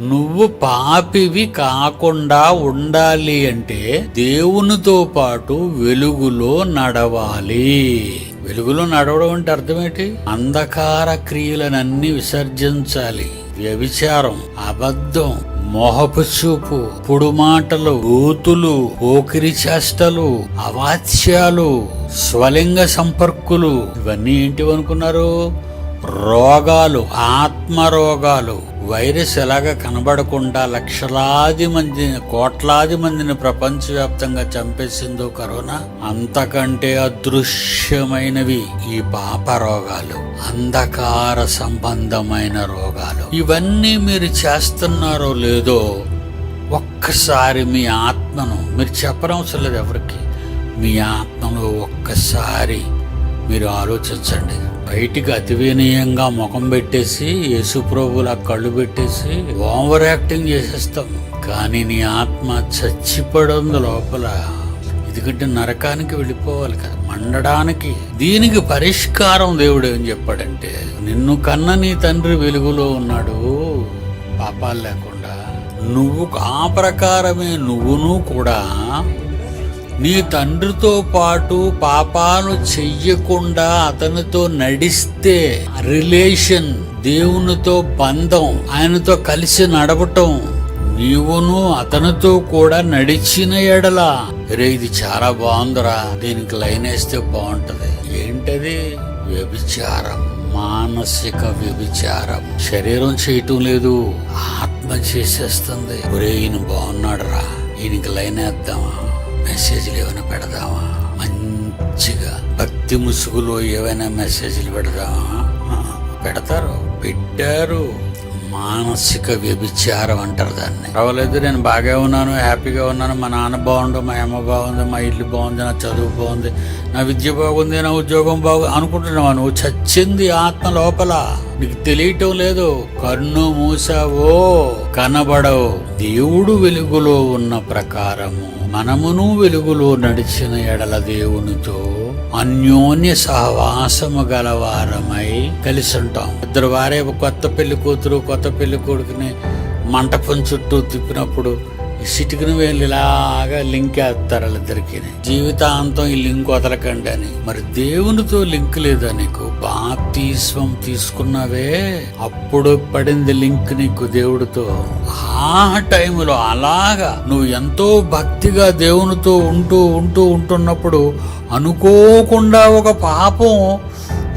నువ్వు పాపివి కాకుండా ఉండాలి అంటే దేవునితో పాటు వెలుగులో నడవాలి. వెలుగులో నడవడం అంటే అర్థమేంటి? అంధకార క్రియలనన్నీ విసర్జించాలి. వ్యభిచారం అబద్ధం మోహపు చూపు పుడు మాటలు ఓకిరి పోకిరి చేష్టలు అవాచ్యాలు స్వలింగ సంపర్కులు ఇవన్నీ ఏంటివనుకున్నారు? రోగాలు ఆత్మ రోగాలు వైరస్ ఎలాగ కనబడకుండా లక్షలాది మందిని కోట్లాది మందిని ప్రపంచవ్యాప్తంగా చంపేసిందో కరోనా అంతకంటే అదృశ్యమైనవి ఈ పాప రోగాలు అంధకార సంబంధమైన రోగాలు. ఇవన్నీ మీరు చేస్తున్నారో లేదో ఒక్కసారి మీ ఆత్మను మీరు చెప్పనవసరం లేదు ఎవరికి మీ ఆత్మలో ఒక్కసారి మీరు ఆలోచించండి. బయటికి అతివినయంగా ముఖం పెట్టేసి యేసుప్రభులా కళ్ళు పెట్టేసి ఓవర్ యాక్టింగ్ చేసేస్తాం. కానీ నీ ఆత్మ చచ్చిపడుంది లోపల. ఎందుకంటే నరకానికి వెళ్ళిపోవాలి కదా. మండడానికి దీనికి పరిష్కారం దేవుడు ఏం చెప్పాడంటే నిన్ను కన్న నీ తండ్రి వెలుగులో ఉన్నాడు పాపాలు లేకుండా. నువ్వు ఆ ప్రకారమే నువ్వును కూడా నీ తండ్రితో పాటు పాపాలు చెయ్యకుండా అతనితో నడిస్తే రిలేషన్ దేవునితో బంధం ఆయనతో కలిసి నడవటం నీవును అతనితో కూడా నడిచిన ఎడలా. రే ఇది చాలా బాగుందిరా. దీనికి లైన్ వేస్తే బాగుంటది. ఏంటది? వ్యభిచారం. మానసిక వ్యభిచారం. శరీరం చేయటం లేదు. ఆత్మ చేసేస్తుంది. ఒరే ఈయన బాగున్నాడు రా ఈయనకి లైన్ వేద్దామా? మెసేజ్లు ఏమైనా పెడదామా? మంచిగా. భక్తి ముసుగులో ఏవైనా మెసేజ్లు పెడదామా? పెడతారు. పెట్టారు. మానసిక వ్యభిచారం అంటారు దాన్ని. పర్వాలేదు నేను బాగా ఉన్నాను హ్యాపీగా ఉన్నాను. మా నాన్న బాగుండు మా అమ్మ బాగుంది మా ఇల్లు బాగుంది నా చదువు బాగుంది నా విద్య బాగుంది నా ఉద్యోగం బాగు అనుకుంటున్నావా నువ్వు? చచ్చింది ఆత్మ లోపల. నీకు తెలియటం లేదు. కన్ను మూసావో కనబడవు. దేవుడు వెలుగులో ఉన్న ప్రకారము. మనమును వెలుగులో నడిచిన ఎడల దేవునితో అన్యోన్య సహవాసము గలవారమై కలిసి ఉంటాం ఇద్దరు వారే కొత్త పెళ్ళి కూతురు కొత్త పెళ్ళి కొడుకుని మంటపం చుట్టూ తిప్పినప్పుడు సిటికిన వీళ్ళు ఇలాగా లింక్ వేస్తారు వాళ్ళిద్దరికి. జీవితాంతం ఈ లింక్ వదలకండి అని. మరి దేవునితో లింక్ లేదా నీకు? బాప్తిస్వం తీసుకున్నావే. అప్పుడు పడింది లింక్ నీకు దేవుడితో. ఆ టైంలో అలాగా నువ్వు ఎంతో భక్తిగా దేవునితో ఉంటూ ఉంటూ ఉంటున్నప్పుడు అనుకోకుండా ఒక పాపం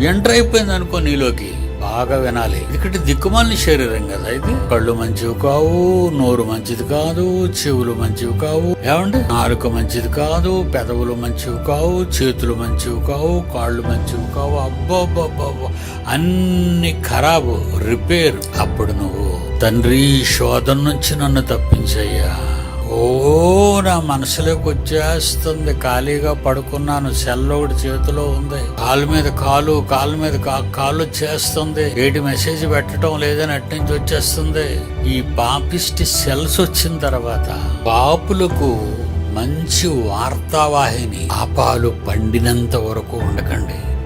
ఎంటర్ అయిపోయింది అనుకో నీలోకి. బాగా వినాలి. ఇక్కడ దిక్కుమాలిన శరీరం కదా ఇది? కళ్ళు మంచివి కావు నోరు మంచిది కాదు చెవులు మంచివి కావు. ఏమండి? నాలుక మంచిది కాదు పెదవులు మంచివి కావు చేతులు మంచివి కావు కాళ్ళు మంచివి కావు. అబ్బబ్బబ్బబ్బ. అన్ని ఖరాబు రిపేర్. అప్పుడు నువ్వు తండ్రి శోధన నుంచి నన్ను తప్పించయ్యా. ఓ నా మనసులోకి వచ్చేస్తుంది. ఖాళీగా పడుకున్నాను. సెల్ ఒకటి చేతిలో ఉంది. కాలు మీద కాలు కాలు మీద కా- కాలు వచ్చేస్తుంది. ఏటి మెసేజ్ పెట్టడం లేదని అటు నుంచి వచ్చేస్తుంది. ఈ పాపిస్టి సెల్స్ వచ్చిన తర్వాత పాపులకు మంచి వార్తావాహిని పాపాలు పండినంత వరకు ఉండకండి.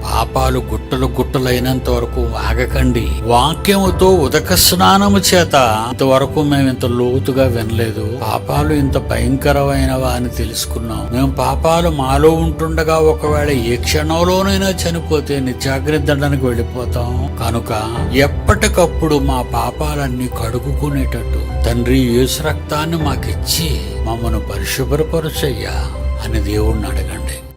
పాపాలు గుట్టలు గుట్టలైనంత వరకు ఆగకండి. వాక్యముతో ఉదక స్నానము చేత ఇంతవరకు మేము ఇంత లోతుగా వినలేదు. పాపాలు ఇంత భయంకరమైనవా అని తెలుసుకున్నాం. మేము పాపాలు మాలో ఉంటుండగా ఒకవేళ ఏ క్షణంలోనైనా చనిపోతే నిత్యాగ్ని దండానికి వెళ్ళిపోతాం. కనుక ఎప్పటికప్పుడు మా పాపాలన్నీ కడుగుకునేటట్టు తండ్రి యేసు రక్తాన్ని మాకిచ్చి మమ్మను పరిశుభ్రపరచయ్యా అని దేవుణ్ణి అడగండి.